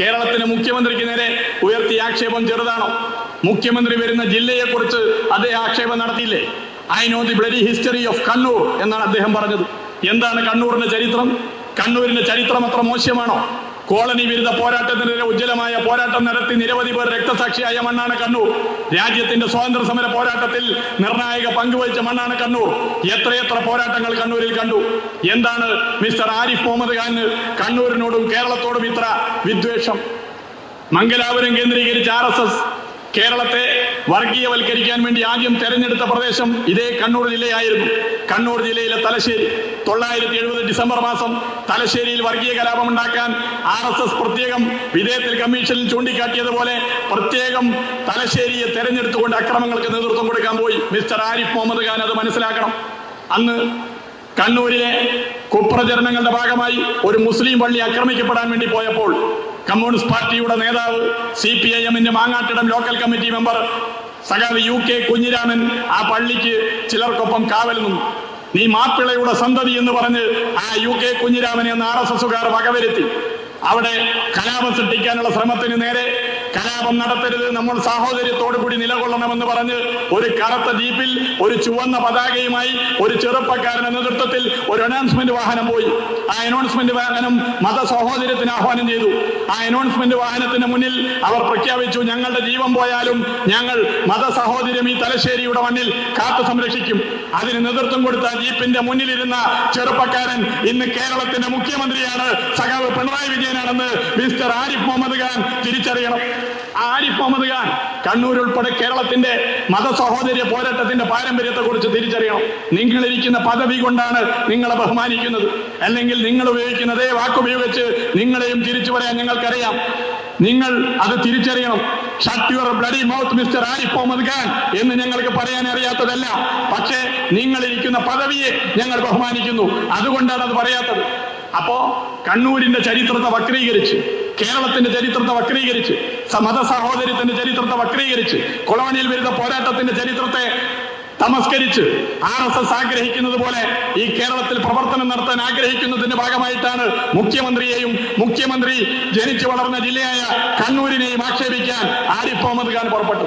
കേരളത്തിന് മുഖ്യമന്ത്രിക്ക് നേരെ ഉയർത്തിയ ആക്ഷേപം ചെറുതാണോ? മുഖ്യമന്ത്രി വരുന്ന ജില്ലയെക്കുറിച്ച് അദ്ദേഹം ആക്ഷേപം നടത്തിയില്ലേ? I know the bloody history of Kannur എന്നാണ് അദ്ദേഹം പറഞ്ഞത്. എന്താണ് കണ്ണൂരിന്റെ ചരിത്രം? കണ്ണൂരിന്റെ ചരിത്രം അത്ര മോശമാണോ? കോളനി വിരുദ്ധ പോരാട്ടത്തിനെതിരെ ഉജ്ജ്വലമായ പോരാട്ടം നടത്തി നിരവധി പേർ രക്തസാക്ഷിയായ മണ്ണാണ് കണ്ണൂർ. രാജ്യത്തിന്റെ സ്വാതന്ത്ര്യ സമര പോരാട്ടത്തിൽ നിർണായക പങ്കുവഹിച്ച മണ്ണാണ് കണ്ണൂർ. എത്രയെത്ര പോരാട്ടങ്ങൾ കണ്ണൂരിൽ കണ്ടു? എന്താണ് മിസ്റ്റർ ആരിഫ് മുഹമ്മദ് ഖാന് കണ്ണൂരിനോടും കേരളത്തോടും ഇത്ര വിദ്വേഷം? മംഗലാപുരം കേന്ദ്രീകരിച്ച ആർ എസ് എസ് കേരളത്തെ വർഗീയവൽക്കരിക്കാൻ വേണ്ടി ആദ്യം തെരഞ്ഞെടുത്ത പ്രദേശം ഇതേ കണ്ണൂർ ജില്ലയായിരുന്നു. കണ്ണൂർ ജില്ലയിലെ തലശ്ശേരി. തൊള്ളായിരത്തി എഴുപത് ഡിസംബർ മാസം തലശ്ശേരിയിൽ വർഗീയ കലാപം ഉണ്ടാക്കാൻ ആർ എസ് എസ് പ്രത്യേകം വിധേയത്തിൽ കമ്മീഷനിൽ ചൂണ്ടിക്കാട്ടിയതുപോലെ പ്രത്യേകം തലശ്ശേരിയെ തെരഞ്ഞെടുത്തുകൊണ്ട് അക്രമങ്ങൾക്ക് നേതൃത്വം കൊടുക്കാൻ പോയി മിസ്റ്റർ ആരിഫ് മുഹമ്മദ് ഖാൻ അത് മനസ്സിലാക്കണം. അന്ന് കണ്ണൂരിലെ കുപ്രചരണങ്ങളുടെ ഭാഗമായി ഒരു മുസ്ലിം പള്ളി ആക്രമിക്കപ്പെടാൻ വേണ്ടി പോയപ്പോൾ കമ്മ്യൂണിസ്റ്റ് പാർട്ടിയുടെ നേതാവ് സി പി ഐ എമ്മിന്റെ മാങ്ങാട്ടിടം ലോക്കൽ കമ്മിറ്റി മെമ്പർ സഖാവ് യു കെ കുഞ്ഞിരാമൻ ആ പള്ളിക്ക് ചിലർക്കൊപ്പം കാവൽ നിന്നു. നീ മാപ്പിളയുടെ സന്തതി എന്ന് പറഞ്ഞ് ആ യു കെ കുഞ്ഞിരാമനെ എന്ന് ആർ എസ് എസുകാർ വകവരുത്തി. അവിടെ കലാപം സൃഷ്ടിക്കാനുള്ള ശ്രമത്തിന് നേരെ കലാപം നടത്തരുത്. നമ്മൾ സാഹോദര്യത്തോടു കൂടി നിലകൊള്ളണമെന്ന് പറഞ്ഞ് ഒരു കറുത്ത ജീപ്പിൽ ഒരു ചുവന്ന പതാകയുമായി ഒരു ചെറുപ്പക്കാരന്റെ നേതൃത്വത്തിൽ ഒരു അനൗൺസ്മെന്റ് വാഹനം പോയി. ആ അനൗൺസ്മെന്റ് വാഹനം മത സഹോദര്യത്തിന് ആഹ്വാനം ചെയ്തു. ആ അനൗൺസ്മെന്റ് വാഹനത്തിന് മുന്നിൽ അവർ പ്രഖ്യാപിച്ചു ഞങ്ങളുടെ ജീവൻ പോയാലും ഞങ്ങൾ മത സഹോദര്യം ഈ തലശ്ശേരിയുടെ മണ്ണിൽ കാത്തു സംരക്ഷിക്കും. അതിന് നേതൃത്വം കൊടുത്ത ജീപ്പിന്റെ മുന്നിലിരുന്ന ചെറുപ്പക്കാരൻ ഇന്ന് കേരളത്തിന്റെ മുഖ്യമന്ത്രിയാണ്. സഖാവ് പിണറായി വിജയനാണെന്ന് മിസ്റ്റർ ആരിഫ് മുഹമ്മദ് ഖാൻ തിരിച്ചറിയണം. ആരിഫ് മുഹമ്മദ് ഖാൻ കണ്ണൂർ ഉൾപ്പെടെ കേരളത്തിന്റെ മതസഹോദര്യ പോരാട്ടത്തിന്റെ പാരമ്പര്യത്തെ കുറിച്ച് തിരിച്ചറിയണം. നിങ്ങൾ ഇരിക്കുന്ന പദവി കൊണ്ടാണ് നിങ്ങളെ ബഹുമാനിക്കുന്നത്. അല്ലെങ്കിൽ നിങ്ങൾ ഉപയോഗിക്കുന്ന അതേ വാക്കുപയോഗിച്ച് നിങ്ങളെയും തിരിച്ചു പറയാൻ ഞങ്ങൾക്കറിയാം നിങ്ങൾ അത് തിരിച്ചറിയണം. Shut your bloody mouth Mr Arif Muhammad Khan എന്ന് ഞങ്ങൾക്ക് പറയാൻ അറിയാത്തതല്ല. പക്ഷേ നിങ്ങൾ ഇരിക്കുന്ന പദവിയെ ഞങ്ങൾ ബഹുമാനിക്കുന്നു. അതുകൊണ്ടാണ് അത് പറയാത്തത്. അപ്പോ കണ്ണൂരിന്റെ ചരിത്രത്തെ വക്രീകരിച്ച് കേരളത്തിന്റെ ചരിത്രത്തെ വക്രീകരിച്ച് മത സഹോദര്യത്തിന്റെ ചരിത്രത്തെ വക്രീകരിച്ച് കൊളോണിയൽ വിരുദ്ധ പോരാട്ടത്തിന്റെ ചരിത്രത്തെ തമസ്കരിച്ച് ആർ എസ് എസ് ആഗ്രഹിക്കുന്നത് പോലെ ഈ കേരളത്തിൽ പ്രവർത്തനം നടത്താൻ ആഗ്രഹിക്കുന്നതിന്റെ ഭാഗമായിട്ടാണ് മുഖ്യമന്ത്രിയെയും മുഖ്യമന്ത്രി ജനിച്ചു വളർന്ന ജില്ലയായ കണ്ണൂരിനെയും ആക്ഷേപിക്കാൻ ആരിഫ് മുഹമ്മദ് ഖാൻ പുറപ്പെട്ടു